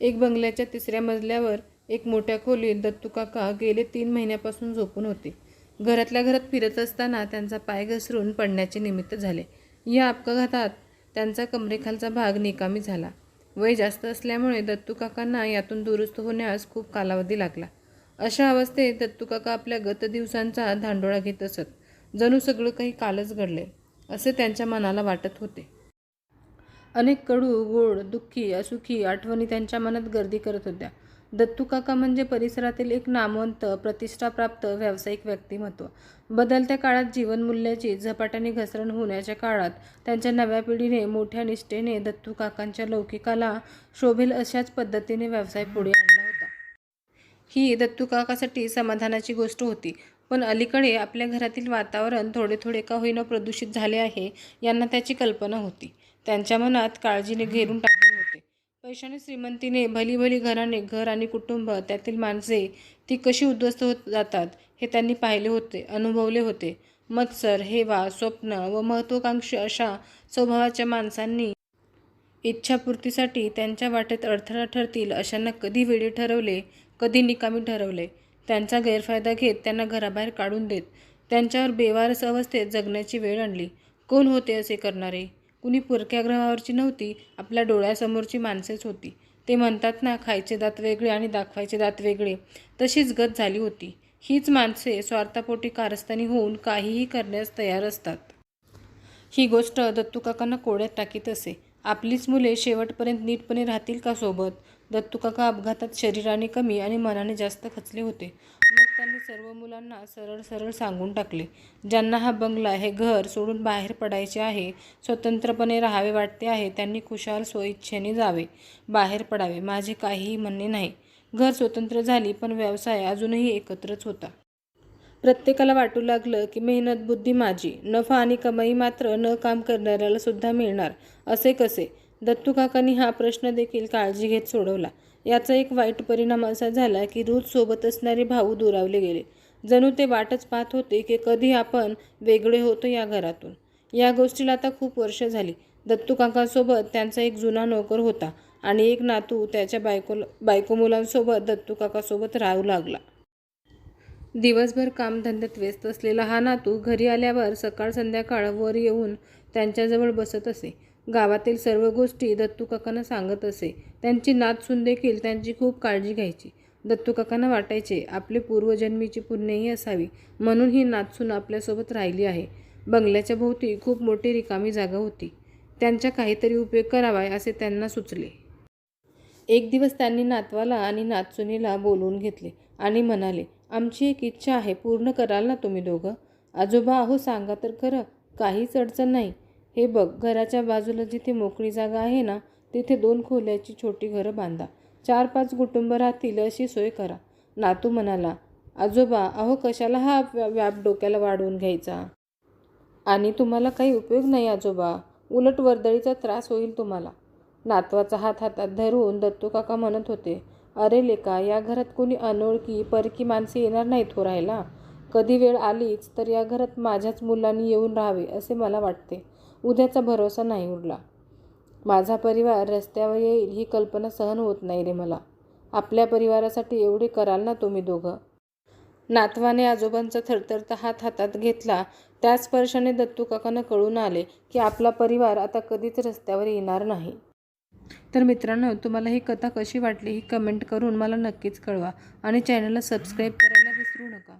एक बंगल्याच्या तिसऱ्या मजल्यावर एक मोठ्या खोलीत दत्तूकाका गेले तीन महिन्यापासून झोपून होते. घरातल्या घरात फिरत असताना त्यांचा पाय घसरून पडण्याचे निमित्त झाले. या अपघातात त्यांचा कमरेखालचा भाग निकामी झाला. वय जास्त असल्यामुळे दत्तूकाकांना यातून दुरुस्त होण्यास खूप कालावधी लागला. अशा अवस्थेत दत्तूकाका आपल्या गत दिवसांचा धांडोळा घेत असत. जणू सगळं काही कालच घडले असे त्यांच्या मनाला वाटत होते. अनेक कडू गोड दुःखी असुखी आठवणी त्यांच्या मनात गर्दी करत होत्या. दत्तू काका म्हणजे परिसरातील एक नामवंत प्रतिष्ठाप्राप्त व्यावसायिक व्यक्तिमत्व. बदलत्या काळात जीवनमूल्याची झपाट्याने घसरण होण्याच्या काळात त्यांच्या नव्या पिढीने मोठ्या निष्ठेने दत्तू काकांच्या लौकिकाला शोभेल अशाच पद्धतीने व्यवसाय पुढे आणला होता. ही दत्तू काकासाठी समाधानाची गोष्ट होती. पण अलीकडे आपल्या घरातील वातावरण थोडे थोडे का होईना प्रदूषित झाले आहे यांना त्याची कल्पना होती. त्यांच्या मनात काळजीने घेरून टाकले होते. पैशाने श्रीमंतीने भली भली घराने घर आणि कुटुंब त्यातील माणसे ती कशी उद्ध्वस्त होत जातात हे त्यांनी पाहिले होते अनुभवले होते. मत्सर हेवा स्वप्न व महत्त्वाकांक्षी अशा स्वभावाच्या माणसांनी इच्छापूर्तीसाठी त्यांच्या वाटेत अडथळा ठरतील अशांना कधी वेळे ठरवले कधी निकामी ठरवले. त्यांचा गैरफायदा घेत त्यांना घराबाहेर काढून देत त्यांच्यावर बेवारस अवस्थेत जगण्याची वेळ आणली. कोण होते असे करणारे? कुणी पुरक्या ग्रहावरची नव्हती आपल्या डोळ्यासमोरची माणसेच होती. ते म्हणतात ना खायचे दात वेगळे आणि दाखवायचे दात वेगळे. तशीच गत झाली होती. हीच माणसे स्वार्थापोटी कारस्थानी होऊन काहीही करण्यास तयार असतात. ही गोष्ट दत्तूकाकांना कोड्यात टाकीत असे. आपलीच मुले शेवटपर्यंत नीटपणे राहतील का सोबत? दत्तूकाका अपघातात शरीराने कमी आणि मनाने जास्त खचले होते. मग त्यांनी सर्व मुलांना सरळ सरळ सांगून टाकले. ज्यांना हा बंगला हे घर सोडून बाहेर पडायचे आहे स्वतंत्रपणे राहावे वाटते आहे त्यांनी खुशाल स्वइच्छेने जावे बाहेर पडावे माझे काहीही म्हणणे नाही. घर स्वतंत्र झाली पण व्यवसाय अजूनही एकत्रच होता. प्रत्येकाला वाटू लागलं की मेहनत बुद्धी माझी. नफा आणि कमाई मात्र न काम करणाऱ्याला सुद्धा मिळणार असे कसे? दत्तू काकांनी हा प्रश्न देखील काळजी घेत सोडवला. याचा एक वाईट परिणाम असा झाला की रोज सोबत असणारे भाऊ दुरावले गेले. जणू ते वाटच पाहत होते की कधी आपण वेगळे होतो या घरातून. या गोष्टीला आता खूप वर्ष झाली. दत्तू काकांसोबत त्यांचा एक जुना नोकर होता आणि एक नातू त्याच्या बायको बायको मुलांसोबत दत्तू काकासोबत राहू लागला. दिवसभर कामधंद्यात व्यस्त असलेला हा नातू घरी आल्यावर सकाळ संध्याकाळ वर येऊन त्यांच्याजवळ बसत असे. गावातील सर्व गोष्टी दत्तूकाकांना सांगत असे. त्यांची नातसून देखील त्यांची खूप काळजी घ्यायची. दत्तूकाकांना वाटायचे आपले पूर्वजन्मीची पुण्यही असावी म्हणून ही नातसून आपल्यासोबत राहिली आहे. बंगल्याच्या भोवती खूप मोठी रिकामी जागा होती. त्यांच्या काहीतरी उपयोग करावा असे त्यांना सुचले. एक दिवस त्यांनी नातवाला आणि नातसुनीला बोलवून घेतले आणि म्हणाले आमची एक इच्छा आहे पूर्ण कराल ना तुम्ही दोघं? आजोबा अहो सांगा तर खरं काहीच अडचण नाही. हे बघ घराच्या बाजूला जिथे मोकळी जागा आहे ना तिथे दोन खोल्याची छोटी घरं बांधा. चार पाच कुटुंब राहतील अशी सोय करा. नातू म्हणाला आजोबा अहो कशाला हा व्याप डोक्याला वाढवून घ्यायचा? आणि तुम्हाला काही उपयोग नाही आजोबा. उलट वर्दळीचा त्रास होईल तुम्हाला. नातवाचा हात हातात धरून दत्तू काका म्हणत होते अरे लेका या घरात कोणी अनोळखी परकी माणसे येणार नाहीत हो राहायला. कधी वेळ आलीच तर या घरात माझ्याच मुलांनी येऊन राहावे असे मला वाटते. उद्याचा भरोसा नाही उरला. माझा परिवार रस्त्यावर येईल ही कल्पना सहन होत नाही रे मला. आपल्या परिवारासाठी एवढे कराल ना तुम्ही दोघं. नातवाने आजोबांचा थरथरता हात हातात घेतला. त्याच स्पर्शाने दत्तू काकांना कळून आले की आपला परिवार आता कधीच रस्त्यावर येणार नाही. तर मित्रांनो तुम्हाला ही कथा कशी वाटली ही कमेंट करून मला नक्कीच कळवा आणि चॅनलला सबस्क्राईब करायला विसरू नका.